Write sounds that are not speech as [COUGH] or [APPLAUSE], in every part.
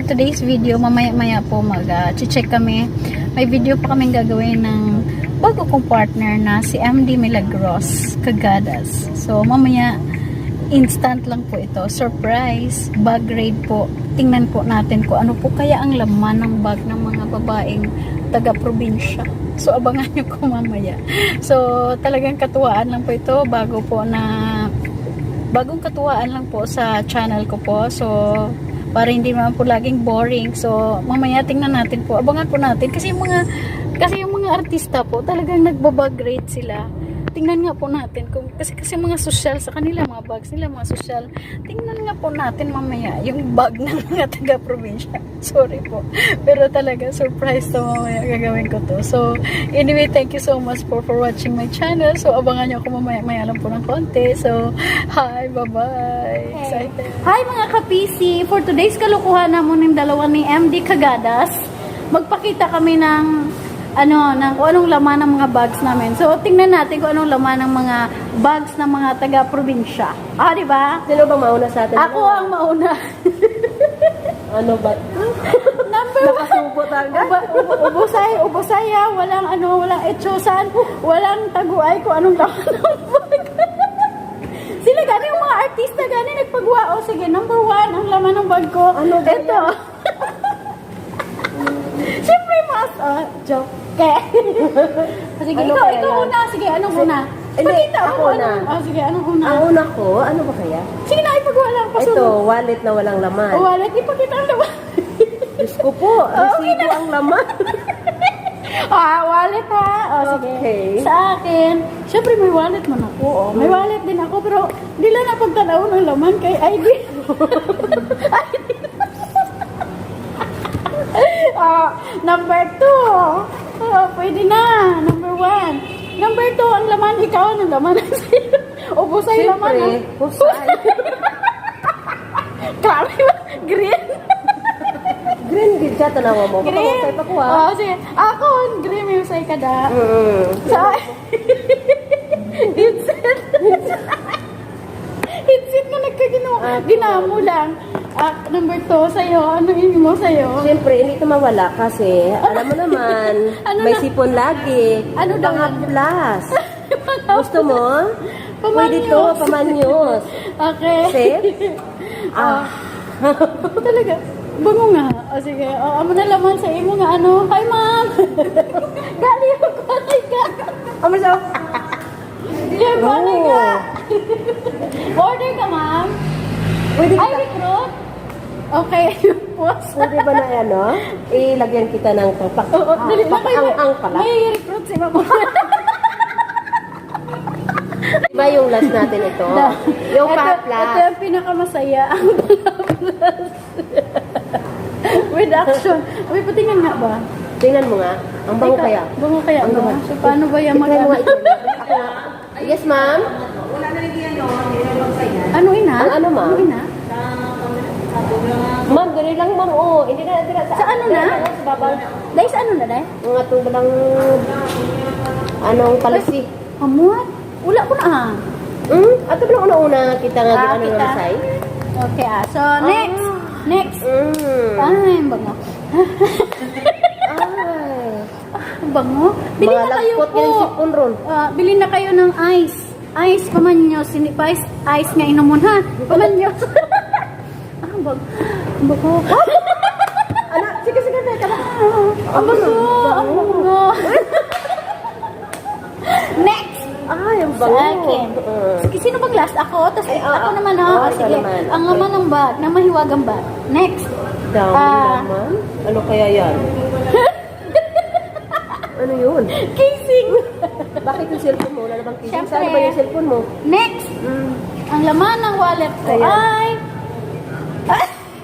for today's video, mamaya-maya po mag-check kami. May video pa kaming gagawin ng bago kong partner na si MD Milagros Cagadas. So, mamaya, instant lang po ito. Surprise! Bag raid po. Tingnan po natin kung ano po kaya ang laman ng bag ng mga babaeng taga-probinsya. So, abangan nyo ko mamaya. So, talagang katuwaan lang po ito bago po na bagong katuwaan lang po sa channel ko po. So, para hindi naman po laging boring. So, mamaya tingnan natin po. Abangan po natin. Kasi yung mga, kasi yung mga artista po, talagang nagbabag rate sila. Tingnan nga po natin. Kung, kasi kasi mga social sa kanila, mga bags nila, mga social. Tingnan nga po natin mamaya yung bag ng [LAUGHS] mga taga-probinsya. Sorry po. Pero talaga, surprise to mamaya gagawin ko to. So, anyway, thank you so much for, for watching my channel. So, abangan nyo ako mamaya-maya lang po ng konti. So, hi, bye-bye. Excited. Hi mga ka-PC! For today's kalukuhan naman ng dalawa ni MD Cagadas, magpakita kami ng ano, ng kung anong laman ng mga bags namin. So, tingnan natin kung anong laman ng mga bags ng mga taga-probinsya. Ah, di ba? Sino ba mauna sa atin? Ako ang mauna. [LAUGHS] Ano ba? Number one. Nakasubo? Uba, ubo, ubosay, ubosaya, walang ano, walang etsosan, walang taguay kung anong laman ng bag. [LAUGHS] Sila gani yung mga artista gani nagpagawa. O sige, number one, ang laman ng bag ko. Ano ba Ito. Mas, uh, joke. Kaya. [LAUGHS] sige, Ano ikaw, kaya ikaw yan? una. Sige, anong una? Hindi, Pakita ako na. anong- Oh, sige, anong una? Ang una ko, ano ba kaya? Sige na, ipagawa lang. Ito, wallet na walang laman. O, wallet, ipakita ang laman. Diyos ko po, [LAUGHS] resibo ang laman. [LAUGHS] Ah, wallet ha. O, sige. Okay. Sa akin, syempre may wallet man ako. Oh. May wallet din ako, pero di lang napagtanaw ng laman kay ID. ID. ah, number two. Ah, pwede na. Number one. Number two, ang laman ikaw, ang laman ng sa'yo. Ubus ay laman. Siyempre, ah. husay. Grabe [LAUGHS] ba? Green. [LAUGHS] Green gid ka, tanawa mo. Baka Green. husay pa ha. Oh, sige. Ako, green yung say ka da. Mm. Sa Headset. Headset na nagkaginawa. Ah, Ginamo lang. Ah, number two, sa'yo. Ano yun mo sa'yo? Siyempre, hindi ito mawala kasi, alam mo naman, [LAUGHS] Ano may na? sipon lagi. Ano daw? Pangaplas. [LAUGHS] Gusto mo? Pwede Pamanyos. to, pamanyos. Okay. Safe? [LAUGHS] Ah. Talaga. Bango nga. O sige. O, amo na laman sa imo nga ano. Hi, ma'am. Gali ako ko. Ay, ka. Amo. Yeah, bali Oh. ka. Order ka, ma'am. Pwede Ay, kita, recruit. Okay. [LAUGHS] Boss. pwede ba na ano? Ilagyan kita ng papak. Oo, dali lang kayo. Ang pala. May recruit si ma'am. [LAUGHS] Diba yung last natin ito? yung paplas. ito yung pinakamasaya. Ang [LAUGHS] paplas. With action. Abi, patingin nga ba? Tingnan mo nga. Ang bango Teka, kaya. Bango kaya Ang ba? bango. So, paano ba yan mag. Ako nga. Yes, ma'am? Ano ina? Ang ano, ma'am? Ano ina? Ma'am, dali lang, ma'am. Oh, hindi na, hindi na. Sa ano na? Lang, Sa babaw. Dahil sa ano na, dahil? Ang atong balang... Anong palisi? Amuat? Wala ko na ah. Hmm? Ato ba lang una-una kita nga Ah, ano kita. masay? Okay ah. So, next. Next. Hmm. Ay, ang bango. Ay. Ang [LAUGHS] bango. Bili Mga na kayo po. yung sipon ron. Ah, bili na kayo ng ice. Ice, pamanyos. Hindi pa ice, ice nga inomon ha. Pamanyos. [LAUGHS] ah, bag. Bago. [LAUGHS] Anak, sige, sige, teka. Ang bago. Ang bago. Next. Ay, ang Sa bango. akin. Uh, Sige, sino bang last? Ako? Tapos Ay, ah, ako ah. naman ha. Ah, Oh, sige. Ang laman ng bag, na mahiwagang bag. Next. Dami Ah. naman. Ano kaya yan? [LAUGHS] ano yun? Casing. Bakit yung cellphone mo? Wala na bang kising? Siyempre. Saan ba yung cellphone mo? Next. Hmm. Ang laman ng wallet ko Ayan. ay...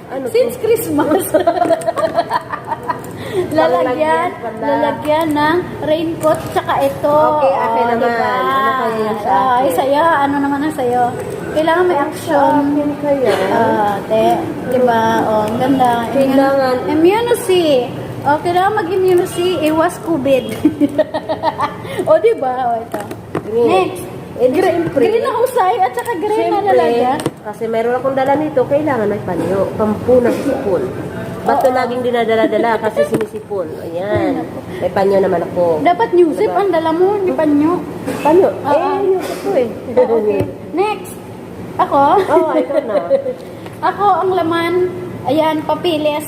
Ano to? Since Christmas. [LAUGHS] lalagyan, Lalagyan ng raincoat tsaka ito. Okay, akin Oh, naman. diba? Ano kaya yun sa Ah, akin? Ay, sa'yo. Ano naman ang sa'yo? Kailangan may action. Akin kaya? Ah, te, diba? Oh, ang ganda. Kailangan- Immunocy. Oh, kailangan mag-immunocy. Iwas COVID. [LAUGHS] o, diba? O, ito. Green. Next. Eh, siyempre. Green na husay at saka green na nalagyan. kasi mayroon akong dala nito, kailangan may panyo. Pampunan sa sipon. Ba't ito laging dinadala-dala kasi sinisipon? Ayan. May panyo naman ako. Dapat new zip ang dala mo, hindi pa nyo. Panyo? Oo. Eh, yung ito eh. [LAUGHS] Okay. Next. Ako. Oh, ito na. [LAUGHS] Ako ang laman, ayan, papilis.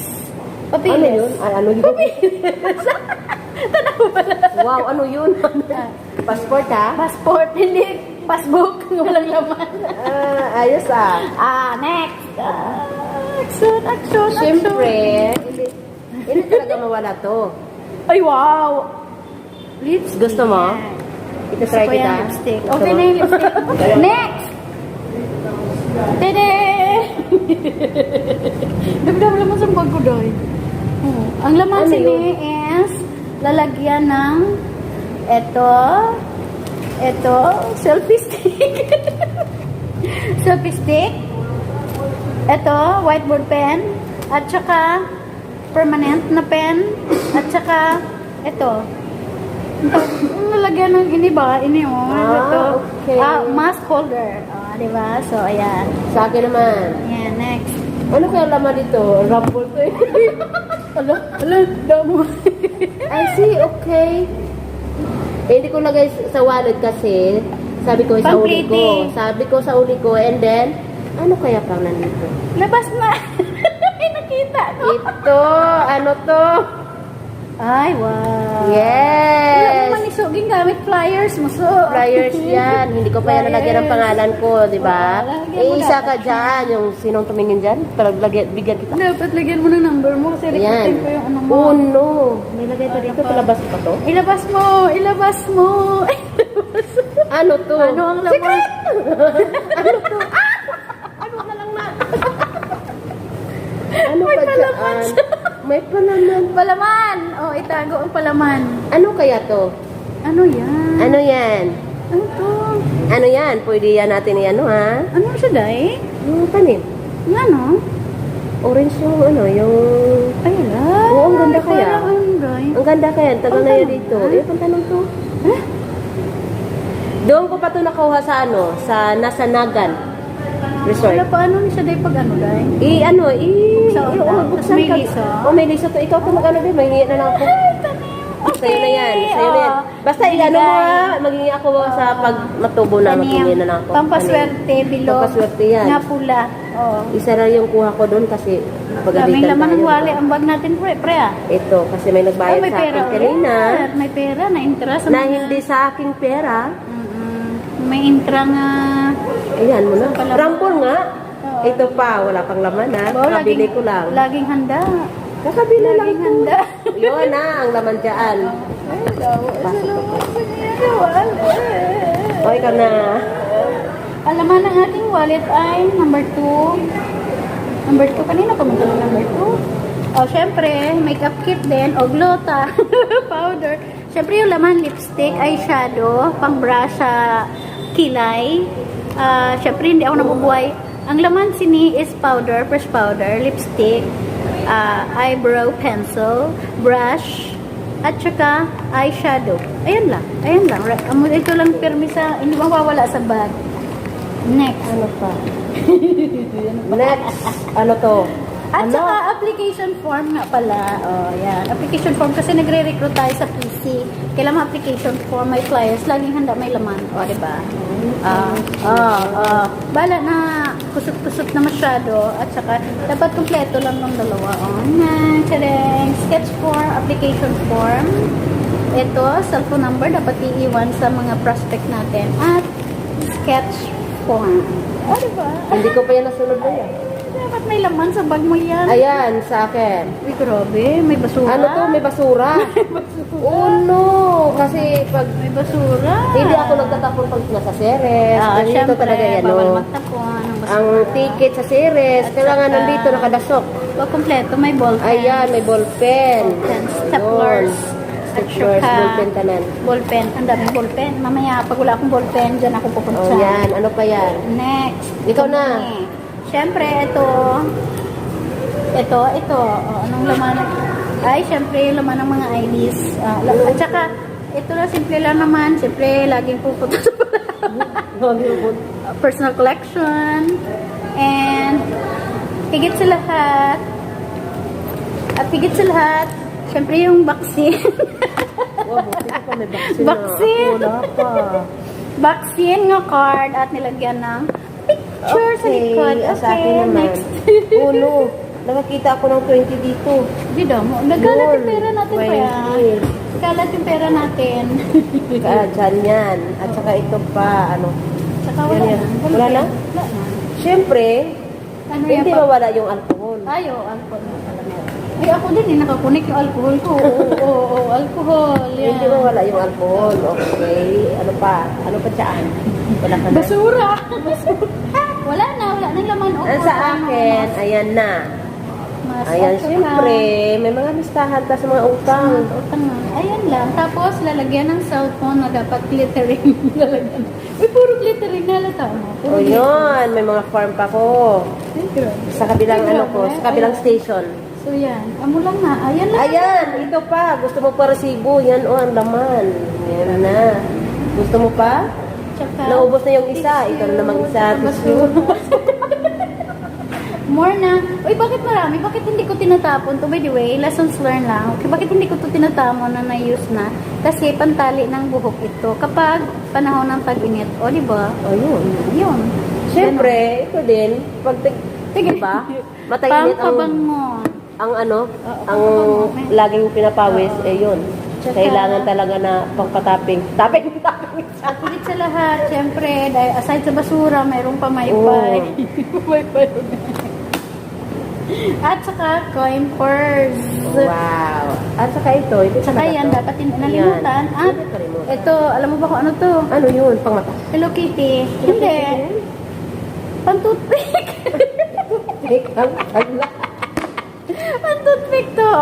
Ano Papilis. yun? Ay, ano yun? [LAUGHS] wow, ano yun? [LAUGHS] Passport ha? passport, hindi passbook, [LAUGHS] walang laman. Ah, ayos ah. Ah, next. Ah, action, action, Siyempre, action. hindi, hindi talaga mawala to. Ay, wow. Lips. Gusto mo? Ito Gusto try ko kita. yung lipstick. Gusto Okay mo? na yung lipstick. [LAUGHS] Next! Tede! Dagdag naman sa bag ko, Doy. Oh, Ang laman Ano sini is lalagyan ng eto, eto, selfie stick. [LAUGHS] selfie stick. Eto, whiteboard pen. At saka, permanent na pen. At saka, eto, ang [LAUGHS] lalagyan ng ini ba? Ini oh. Ah, ito. okay. Ah, mask holder. Ah, di ba? So, ayan. Sa akin naman. Ayan, next. Ano kaya laman dito? Rumble to eh. [LAUGHS] Ala, ala, damo. I see, okay. Eh, hindi ko lagay sa wallet kasi sabi ko sa uli ko. Sabi ko sa uli ko and then, ano kaya pang nandito? Labas na. [LAUGHS] May nakita ko. Ito, ano to? Ay, wow. Wala Yes! naman isugin gamit flyers mo. So, Flyers [LAUGHS] yan. Hindi ko pa yan nalagyan ng pangalan ko, di ba? Wala, lagyan Eh, mo isa na. ka dyan. Yung sinong tumingin dyan, para lagyan, bigyan kita. Dapat lagyan mo ng number mo kasi Ayan. requestin ko yung ano mo. Oh, no. May lagay pa dito. Palabas pa to? Ilabas mo! Ilabas mo! [LAUGHS] Ano to? ano ang laman? [LAUGHS] [LAUGHS] Ano May pa palaman dyan? May palaman. Palaman! Oh, itago ang palaman. Ano kaya to? Ano yan? Ano yan? Ano to? Ano yan? Pwede yan natin i-ano ha? Ano siya, Day? Yung tanim. Ano? Orange yung ano, yung... Ay, ala. Oo, ang ganda kaya. Ano? Ang ganda kaya. Tagal Ang na yan dito. Eh, pang tanong to. Doon ko pa to nakuha sa ano, sa Nasanagan Resort. Wala pa ano ni siya, Day, pag ano, Day? I ano, i... Sa i- una. oh, buksan ka. Oh, may lisa to. Ikaw to mag-ano din. Mahingi na lang ako. Sa'yo na yan. Sa'yo na yan. Basta i-ano mo ha. Maghingi ako sa pag matubo na. Maghingi na lang ako. Pampaswerte, bilog. Pampaswerte yan. Na pula. Oh. Isa na yung kuha ko doon kasi pagalitan laman ng tayo. wali. Ang bag natin, pre, pre ah. Ito, kasi may nagbayad may sa pera akin kanina. May pera na interest. Na hindi sa aking pera. May intra nga. Ayan mo na. Rampol nga. Oo. Ito pa, wala pang laman ha. Laging- ko lang. Laging handa. Kakabili lang Laging handa. Yun na, ang laman dyan. Ay, daw. Pasok ko. Wala. Okay ka na. Ang laman ng ating wallet ay number 2. Number 2. Kanina pa magkano number 2? O, syempre, makeup kit din. O, glota. [LAUGHS] powder. Syempre, yung laman lipstick, eyeshadow, pang brush sa kilay. Ah, syempre, hindi ako nabubuhay. Ang laman sini is powder, fresh powder, lipstick, ah, eyebrow pencil, brush, at saka eyeshadow. Ayan lang. Ayan lang. Ito lang pirmi sa, hindi mawawala sa bag. Next. Ano pa? [LAUGHS] Next. Ano to? At ano? saka application form nga pala. Oh, yan. Application form kasi nagre-recruit tayo sa PC. Kailangan application form, may flyers, laging handa may laman. O, di ba? Ah, ah, ah. Bala na kusot-kusot na masyado at saka dapat kumpleto lang ng dalawa. Oh, na, kareng. Sketch form, application form. Ito, cellphone number dapat iiwan sa mga prospect natin. At sketch form. O, di ba? Hindi ko pa yan nasunod na yan. Dapat may laman sa bag mo yan. Ayan, sa akin. Uy, grabe. May basura. Ano to? May basura. [LAUGHS] oh no! Kasi pag May basura. hindi ako nagtatapon pag nasa series. Ah, Ganito syempre, talaga yan. bawal no? magtapon ng basura. Ang ticket sa series, At kailangan saka- nandito nakadasok. Wag kompleto. May ball pen. Ayan, may ballpen. Ballpen, staplers. Yun. At Staplers, saka- ballpen tanan. Ball pen. Ang daming ball pen. Mamaya, pag wala akong ball pen, dyan ako pupunta. Oh, yan. Ano pa yan? Next. Ikaw na. Kami. Syempre, ito. Ito, ito. Oh, anong laman? Ay, syempre, yung laman ng mga. Ah, la- at saka, ito na, simple lang naman. Siyempre, laging pupunta sa [LAUGHS] personal collection, and higit sa lahat, at higit sa lahat, syempre yung vaccine. Wow, vaccine. na. Vaccine. Pa. vaccine nga card at nilagyan ng picture sa likod. ah, sa akin naman. next. [LAUGHS] Uno. Nakakita ako ng 20 dito. Di daw mo. Nagkalat yung Yun, pera natin pa yan. 20. Nagkalat yung pera natin. [LAUGHS] Ah, dyan yan. At saka ito pa, ano. Saka wala Yan, na. yan. Wala na? Wala na. Siyempre, Ano hindi mawala yung alcohol. Ay, oo, alcohol na pala. Ay, ako din eh, nakakunik yung alcohol ko. [LAUGHS] Oo, oo, oo, alcohol. Yan. Hindi mawala yung alcohol. Okay. Ano pa? Ano pa dyan? Wala ka na. Basura. Wala na, wala nang laman. Oo, Ah, sa akin, mas- ayan na. mas Ayan, okay siyempre, lang. may mga listahan ka sa mga utang. Ah, utang na. Ayan lang. Tapos, lalagyan ng cellphone na dapat glittering. [LAUGHS] lalagyan. Uy, puro glittering na halata mo. Puro O yun, may mga farm pa ko. Sa kabilang Ay, ano ko, sa kabilang Ayan. station. So, yan. Amo lang na. Ayan lang. Ayan, ito pa. Gusto mo pa resibo? Yan o, ang laman. Yan na. Gusto mo pa? Tsaka, Naubos na yung isa. Ito na namang isa. Basura. [LAUGHS] More na. Uy, bakit marami? Bakit hindi ko tinatapon to? By the way, lessons learned lang. Okay, bakit hindi ko to tinatapon na na-use na? Kasi pantali ng buhok ito kapag panahon ng tag-init. O, di ba? O yun. Yun. Siyempre, ito din. Pag Sige. Diba? [LAUGHS] Matainit ang, Pampabangon. ang ano, Oo, ang laging pinapawis, eh yun. Tsaka- Kailangan talaga na pangpatapping. Tapping, [LAUGHS] tapping. At higit sa lahat, syempre, dahil aside sa basura, mayroong pamaypay. [LAUGHS] Pamaypay. At saka, coin purse. Wow. At saka ito, ito Saka yan, dapat hindi nalimutan. At kalimutan. ito, alam mo ba kung ano to? Ano yun? Pangmata. Hello Kitty. Hindi. Pantutpik. Tagla. Pantutpik to.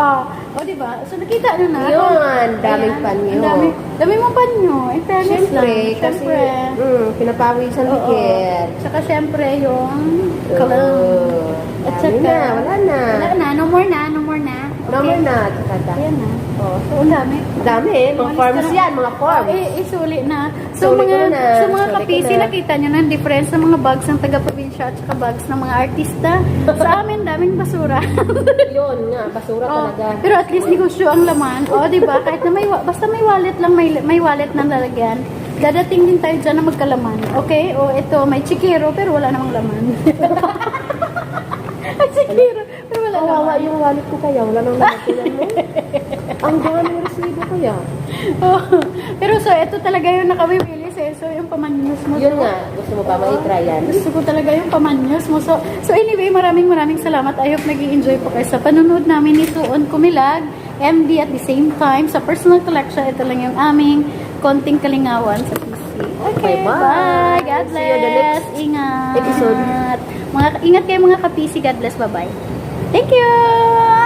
O, di ba? So, nakita nyo na. Yun, daming Ayan. panyo. Ang dami, dami mong panyo. In fairness Siyempre, lang. kasi, Siyempre. mm, pinapawisan Oo. dikit. Tsaka syempre yung. Oo. At Dami saka, na, wala na. Wala na. No more na. No more na. No more na. Tsaka da- Ayan na. Oh, so, ang dami. Dami eh. Mga ka na. yan, mga forms. Eh, isuli na. So, Suli mga, na. so mga Suli kapisi, na. nakita nyo na difference ng mga bags ng taga-probinsya at saka bags ng mga artista. [LAUGHS] Sa amin, daming basura. [LAUGHS] Yun nga, basura Oh, talaga. pero at least negosyo ang laman. O, di ba? Kahit na may, basta may wallet lang, may, may wallet na lalagyan. Dadating din tayo dyan na magkalaman. Okay? O, ito, may chikero, pero wala namang laman. Ay, [LAUGHS] chikero, Kawawa yung wallet ko kaya. Wala nang nakatinan mo. [LAUGHS] Ang daming resibo kaya. Oh, pero so, ito talaga yung nakabibilis eh. So, yung pamanyos mo. Yun so, nga, gusto mo ba mag-try yan? Gusto ko talaga yung pamanyos mo. So, so anyway, maraming maraming salamat. I hope nag enjoy po kayo sa panonood namin ni Suon Kumilag, MD at the same time. Sa personal collection, ito lang yung aming konting kalingawan sa PC. Okay, Bye-bye. bye. God See you the bless. next Ingat. episode. Mga, ingat kayo mga ka-PC. God bless. Bye-bye. Thank you!